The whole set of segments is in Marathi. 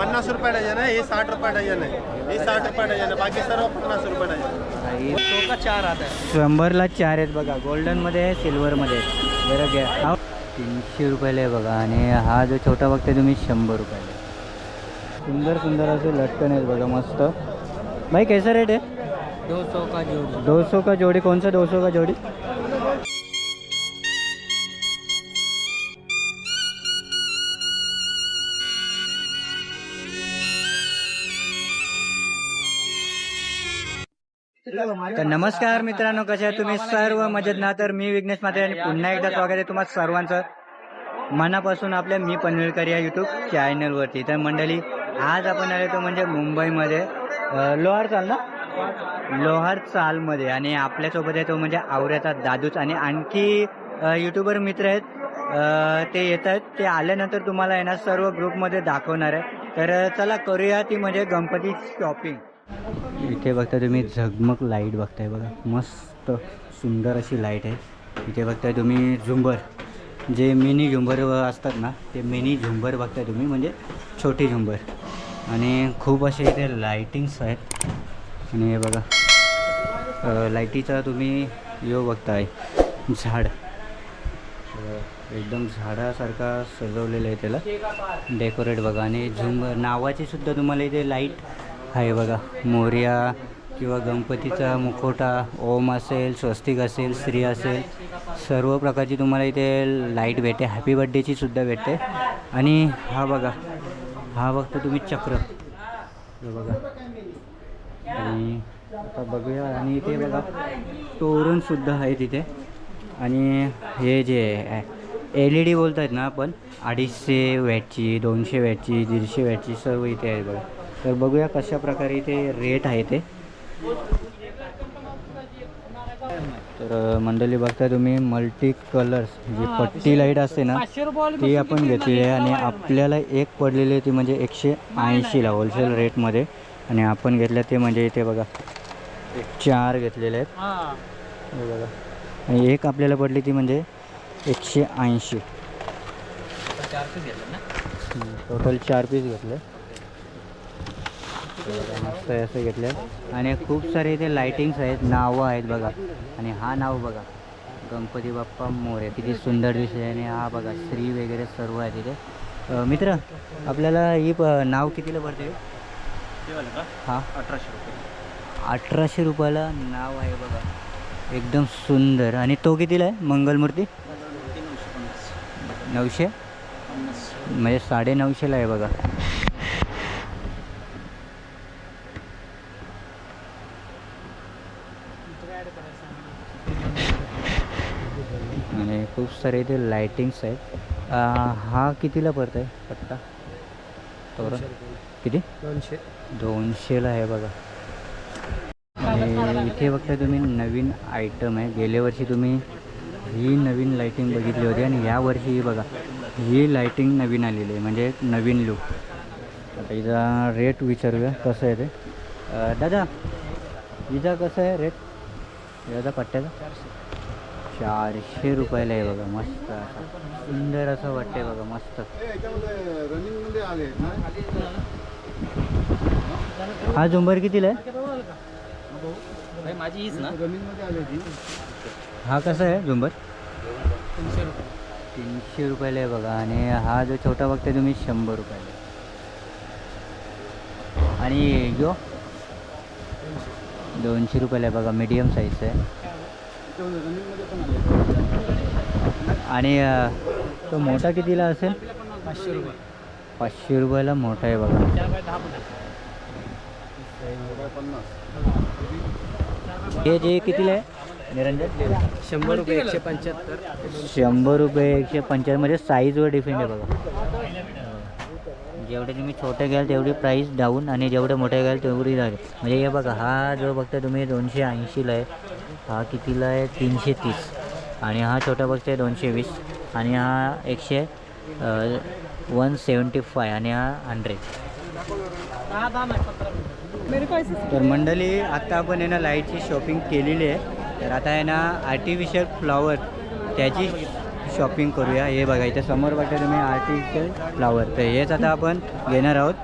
पन्नास रुपये डझन आहे हे साठ रुपये डझन आहे. हे साठ रुपये डझन आहे बाकी सर्व पन्नास रुपये डझन सौ का चार आता है शंभरला चार आहेत बघा गोल्डनमध्ये आहे सिल्वरमध्ये आहे बरं घ्या. हा. तीनशे रुपयाला आहे बघा आणि हा जो छोटा बघताय तुम्ही शंभर रुपयाला. सुंदर सुंदर असे लटकन आहेत बघा मस्त. भाई कैसा रेट आहे? दो सौ का जोड़ी. दो सौ का जोड़ी कौन सा दो सौ का जोड़ी? तर नमस्कार मित्रांनो कसे आहे तुम्ही? सर्व मजेत ना? तर मी विघ्नेश माते आणि पुन्हा एकदा स्वागत आहे तुम्हाला सर्वांचं मनापासून आपल्या मी पनवेलकर या युट्यूब चॅनलवरती तर मंडळी आज आपण आले तो म्हणजे मुंबईमध्ये लोहार चाल ना? लोहार चालमध्ये. आणि आपल्यासोबत आहे तो म्हणजे आवऱ्याचा दादूच. आणि आणखी युट्यूबर मित्र आहेत. ते येत आहेत. ते आल्यानंतर तुम्हाला येणार सर्व ग्रुपमध्ये दाखवणार आहे. तर चला करूया ती म्हणजे गणपती शॉपिंग इथे बघता तुम्ही झगमग लाइट बघताय बघा. मस्त सुंदर अशी लाइट आहे. इथे बघताय तुम्ही झुंबर. जे मिनी झुंबर असतात ना ते मिनी झुंबर बघताय तुम्ही म्हणजे छोटी झुंबर. आणि खूप असे इथे लाईटिंग्स आहेत. आणि हे बघा लाईटीचा तुम्ही यो बघताय. झाड. एकदम झाडासारखा सजवलेलं आहे त्याला. डेकोरेट बघा. आणि झुंबर नावाची सुद्धा तुम्हाला इथे लाइट आहे बघा. मोर्या किंवा गणपतीचा मुखोटा ओम असेल स्वस्तिक असेल स्त्री असेल सर्व प्रकारची तुम्हाला इथे लाइट भेटते. हॅपी बड्डेची सुद्धा भेटते. आणि हा बघा हा बघता तुम्ही चक्र. बघा. आणि आता बघूया. आणि इथे बघा तोरणसुद्धा आहे तिथे. आणि हे जे एल ई डी बोलत आहेत ना आपण अडीचशे वॅटची दोनशे वॅटची दीडशे वॅटची सर्व इथे आहे बघा. तर बघूया कशा प्रकारे इथे रेट आहे ते. तर अ, मंडळी बघता तुम्ही मल्टी कलर्स जी पट्टी लाइट असते ना ती आपण घेतलेली आहे आणि आपल्याला एक पडलेली आहे ती म्हणजे एकशे ऐंशीला होलसेल रेटमध्ये आणि आपण घेतल्या ते म्हणजे इथे बघा चार घेतलेले आहेत. हाँ. बघा. आणि एक आपल्याला पडली ती म्हणजे एकशे ऐंशी. चार से घेतलं ना? टोटल चार पीस घेतले. मस्त असे घेतले आणि खूप सारे इथे लाईटिंग्स आहेत नावं आहेत बघा. आणि हा नाव बघा गणपती बाप्पा मोरे. किती सुंदर दिसते आणि हा बघा श्री वगैरे सर्व आहे तिथे मित्र आपल्याला ही प नाव कितीला पडते हा. अठराशे रुपये. अठराशे रुपयाला नाव आहे बघा. एकदम सुंदर. आणि तो कितीला आहे? मंगलमूर्ती? नऊशे म्हणजे साडे नऊशेला आहे बघा आणि खूप सारे इथे लाईटिंग्स आहेत. हा कितीला पडत आहे पट्टा तोरण किती? दोनशे. दोनशेला आहे बघा. आणि इथे बघता तुम्ही नवीन आयटम आहे. गेल्या वर्षी तुम्ही ही नवीन लाईटिंग बघितली होती आणि या वर्षी ही बघा ही लाईटिंग नवीन आलेली आहे. म्हणजे नवीन लुक आता हिचा रेट विचारूया कसं आहे ते. दादा हिचा कसं आहे रेट याचा पट्ट्याचा चारशे रुपयाला आहे बघा मस्त असा. सुंदर असं वाटतंय बघा मस्त. हा झुंबर कितीला आहे? माझी हीच ना. हा कसा आहे झुंबर? तीनशे रुपये. तीनशे रुपयाला आहे बघा आणि हा जो छोटा बघताय तुम्ही शंभर रुपयाला. आणि यो? दोनशे रुपयाला आहे बघा मीडियम आहे. आणि तो मोठा कितीला असेल? पाचशे रुपये. पाचशे रुपयाला मोठा आहे बघा. हे जे कितीला आहे? निरंजन? शंभर रुपये एकशे पंच्याहत्तर. शंभर रुपये एकशे पंच्याण्णव म्हणजे साईजवर डिपेंड आहे बघा. जेवढे तुम्ही छोटे घ्याल तेवढी प्राईस डाऊन आणि जेवढे मोठे घ्याल तेवढी जाईल. म्हणजे हे बघा हा जो बघता तुम्ही दोनशे ऐंशीला आहे. हा कितीला आहे? तीनशे तीस. आणि हा छोटा बघताय दोनशे वीस. आणि हा एकशे वन सेवन्टी फाय आणि हा हंड्रेड तर मंडळी आत्ता आपण आहे ना लाईटची शॉपिंग केलेली आहे. तर आता आहे ना आर्टिफिशियल फ्लॉवर त्याची शॉपिंग करूया. हे बघा इथे समोर बघता तुम्ही आर्टिफिशियल फ्लॉवर तर हेच आता आपण घेणार आहोत.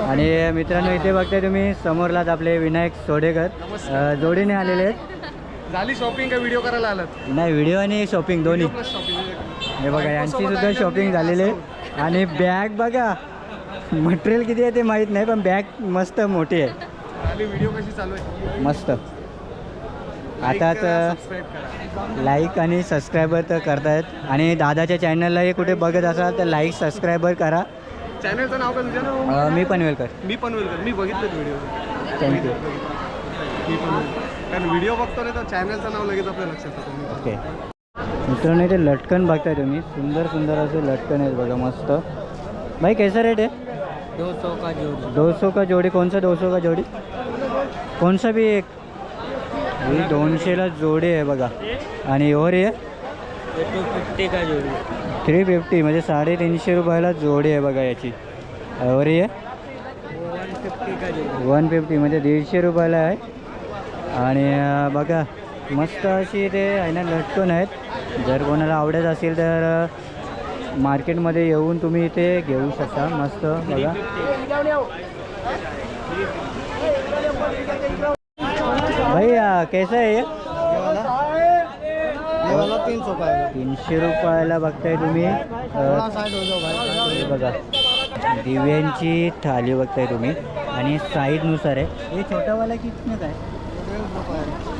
आणि मित्रांनो इथे बघताय तुम्ही समोरलाच आपले विनायक सोडेकर. जोडीने आलेले आहेत. झाली शॉपिंग का व्हिडिओ करायला आलात? नाही व्हिडिओ आणि शॉपिंग दोन्ही. हे बघा यांची सुद्धा शॉपिंग झालेली आहे. आणि बॅग बघा मटेरियल किती आहे ते माहीत नाही पण बॅग मस्त मोठी आहे. आणि व्हिडिओ कशी चालू आहे? मस्त. आताच लाईक आणि सबस्क्रायबर तर करतायत. आणि दादाच्या चॅनललाही कुठे बघत असाल तर लाईक सबस्क्रायबर करा. चॅनलचं नाव काय तुझ्या? अ, मी पनवेलकर. मी पण वेलकर मी बघितलं व्हिडिओ थँक्यू मी पण कारण व्हिडिओ बघतो ना तर चॅनलचं नाव लगेच आपल्या लक्षात येतं. मी ओके मित्रांनो इथे लटकन बघताय तुम्ही. सुंदर सुंदर असे लटकन आहेत बघा मस्त. भाई कैसा रेट है दो सौ का जोड़ी. दो सौ का जोड़ी. कौन सा दो सौ का जोड़ी? कौन सा भी एक? ही दोनशेला जोडी आहे बघा. आणि और हे टू फिफ्टी का जोड़ी थ्री फिफ्टी म्हणजे साडेतीनशे रुपयाला जोडी आहे बघा याची. और आहे वन फिफ्टी का जोड़ी वन फिफ्टी म्हणजे दीडशे रुपयाला आहे. आणि अं, बघा मस्त अशी ते आहे ना लटकून आहेत. जर कोणाला आवडत असेल तर अं, मार्केटमध्ये येऊन तुम्ही इथे घेऊ शकता. मस्त बघा. भैया कैसा आहे हे? तीन सौ का है तीनशे रुपयाला बघताय तुम्ही. हे बघा. दिव्यांची थाली बघताय तुम्ही. आणि साईजनुसार आहे. हे छोटावाला किती काय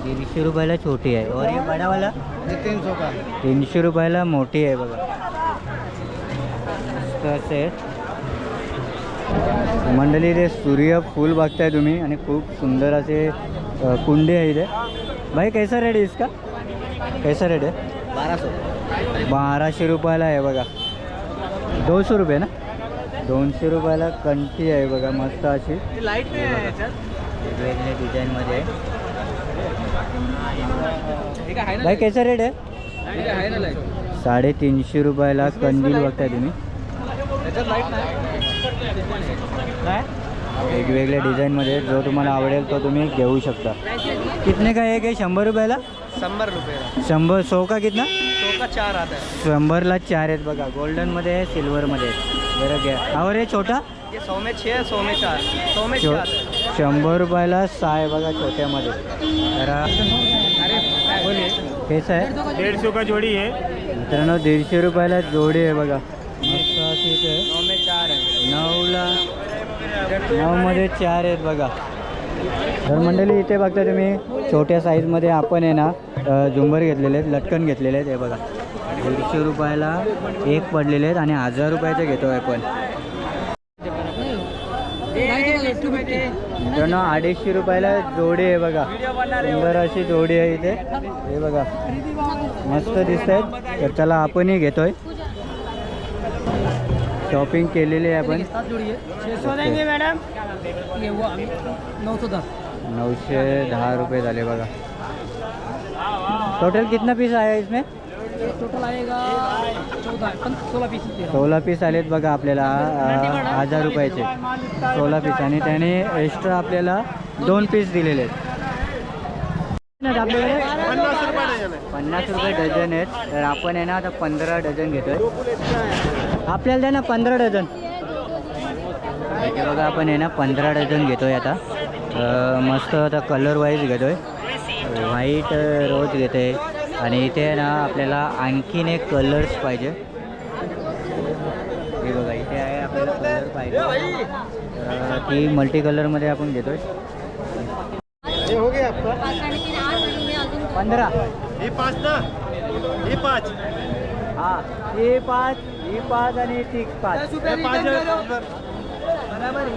दीडशे रुपयाला छोटी आहे. और ये बडावाला? का तीनशे रुपयाला मोठी आहे बघा. असे मंडळी ते सूर्यफूल बघताय तुम्ही आणि खूप सुंदर असे कुंडे आहे इथे. भाई कैसा रेट है इसका? कैसा रेट है? बारह सौ। बाराशे रुपयाला आहे बघा। दोनशे रुपये ना? दोनशे रुपयाला कंठी आहे बघा मस्त अशी. लाइट आहे वेगवेगळ्या डिझाईनमध्ये आहे. आहे भाई कैसा रेट आहे ना आहे ना लाइट साडेतीनशे रुपयाला कंदील बघताय तुम्ही. वेगवेगळ्या डिझाईनमध्ये जो तुम्हाला आवडेल तो तुम्ही घेऊ शकता. कितने का एक आहे? शंभर रुपयाला? शंभर रुपये शंभर सौ का कितना? सौ का चार आता है शंभरला चार आहेत बघा. गोल्डनमध्ये आहे सिल्वरमध्ये आहे जरा घ्या. और हे छोटा. ये सौ में छः सौ में चार. सौ में शो चार है शंभर रुपयाला सहा आहे बघा छोट्यामध्ये. जरा अरे बोलिए कैसा आहे डेढ़ सौ का जोड़ी है? मित्रांनो दीडशे रुपयाला जोडी आहे बघा. मस्त अशी इथे. में चार है नऊला नऊमध्ये चार आहेत बघा. तर मंडळी इथे बघता तुम्ही. छोट्या साईजमध्ये आपण आहे ना झुंबर घेतलेले आहेत लटकन घेतलेले आहेत हे बघा. दीडशे रुपयाला एक पडलेले आहेत आणि हजार रुपयाचे घेतो आपण. मित्रांनो अडीचशे रुपयाला जोडी आहे बघा. सुंदर अशी जोडी आहे इथे. हे बघा. मस्त दिसत आहेत तर चला आपणही घेतोय. शॉपिंग केलेली आहे आपण. मैडम ये वो अभी नौ सौ दस. नऊशे दहा रुपये झाले बघा. टोटल कितना पीस आया इसमें? टोटल आएगा पीस सोळा पीस आलेत बघा आपल्याला हजार रुपयाचे. सोळा पीस आणि त्याने एक्स्ट्रा आपल्याला दोन पीस दिलेले आहेत. आपल्याकडे पन्नास रुपये डझन आहे आहेत. तर आपण आहे ना आता पंधरा डझन घेतोय. आपल्याला द्या ना पंधरा डझन. बघा आपण आहे ना पंधरा डझन घेतोय आता. मस्त आता कलर वाईज घेतोय. व्हाईट रोज घेतोय आणि इथे आहे ना आपल्याला आणखीन एक कलर्स पाहिजे. हे बघा इथे आहे आपल्याला कलर पाहिजे. तर ती मल्टी कलरमध्ये आपण घेतोय. हे हो गया आपका. पंधरा. ही पाच ना. ही पाच. हां ही पाच ही पाच आणि ती पाच. हे पाच आणि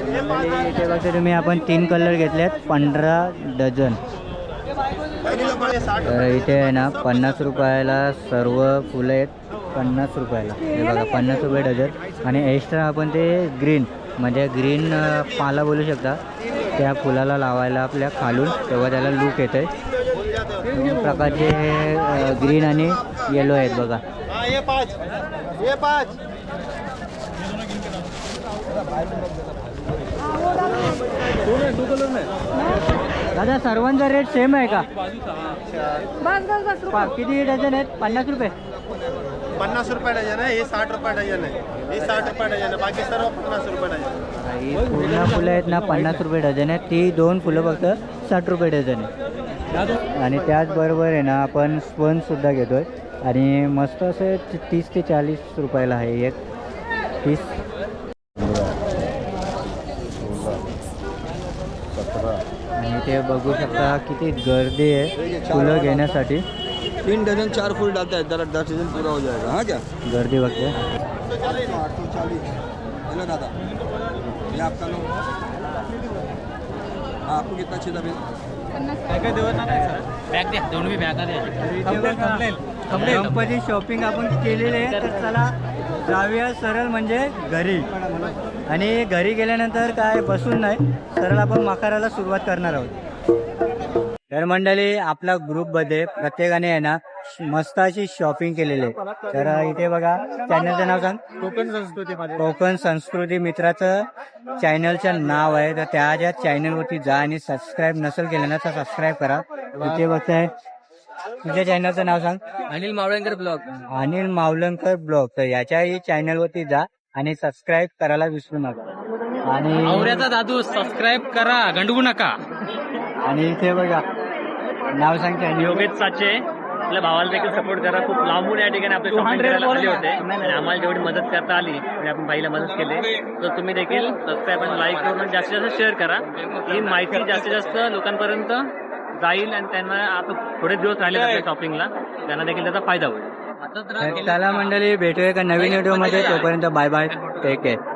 इथे बघते तुम्ही आपण तीन कलर घेतले आहेत पंधरा डझन. तर इथे आहे ना पन्नास रुपयाला सर्व फुलं आहेत पन्नास रुपयाला. हे बघा पन्नास रुपये डझन. आणि एक्स्ट्रा आपण ते ग्रीन म्हणजे ग्रीन पाला बोलू शकता. त्या फुलाला लावायला आपल्या खालून तेव्हा त्याला लूक येतं आहे प्रकारचे ग्रीन आणि येलो आहेत बघा. पाच. पाच. दादा सर्वांचा रेट सेम आहे का? पा- किती डझन आहेत? पन्नास रुपये. पन्नास रुपये डझन आहे हे साठ रुपये डझन आहे. हे साठ रुपये डझन आहे बाकी सर्व पन्नास रुपये डझन ही पूर्ण फुलं आहेत ना पन्नास रुपये डझन आहेत. ती दोन फुलं फक्त साठ रुपये डझन आहे आणि त्याचबरोबर आहे ना आपण स्पंजसुद्धा घेतो आहे आणि मस्त असं तीस ते चाळीस रुपयाला आहे एक. तीस आणि ते बघू शकता किती गर्दी आहे फुलं घेण्यासाठी. तीन डजन चार फूल डालता है दस दस डजन पूरा हो जाएगा हाँ क्या? गर्दी बघते. आठ सौ चालीस हेलो दादा. ये आपका लो हाँ आपको कितना चाहिए था बिल? गणपती शॉपिंग आपण केलेली आहे तर चला जाऊया सरळ म्हणजे घरी. आणि घरी गेल्यानंतर काय बसून नाही सरळ आपण मकाराला सुरुवात करणार आहोत. तर मंडळी आपला ग्रुपमध्ये प्रत्येकाने आहे ना मस्त अशी शॉपिंग केलेली आहे. तर इथे बघा चॅनलचं नाव सांग. कोकण संस्कृती कोकण संस्कृती मित्राचं चॅनलचं नाव आहे. तर त्या ज्या चॅनलवरती जा आणि सबस्क्राईब नसेल केलं ना तर सबस्क्राईब करा. इथे बघताय. तुझ्या चॅनलचं नाव सांग. अनिल मावळेकर ब्लॉग. अनिल मावलंकर ब्लॉग. तर याच्याही चॅनलवरती जा. आणि सबस्क्राईब करायला विसरू नका. आणि आवऱ्याचा दादू सबस्क्राईब करा गंडवू नका. आणि इथे बघा नाव सांग channel. योगेश साचे आपल्या भावाला देखील सपोर्ट करा. खूप लांबून या ठिकाणी आपले शॉपिंग करायला आले होते. आणि आम्हाला जेवढी मदत करता आली. आणि आपण बाईला मदत केली. तर तुम्ही देखील सबस्क्राईब आणि लाईक करून आणि जास्तीत जास्त शेअर करा. ही माहिती जास्तीत जास्त लोकांपर्यंत जाईल आणि त्यांना आता थोडे दिवस राहिले आपल्या शॉपिंगला त्यांना देखील त्याचा फायदा होईल. चला मंडळी भेटूया एका नवीन व्हिडिओमध्ये तोपर्यंत बाय बाय टेक केअर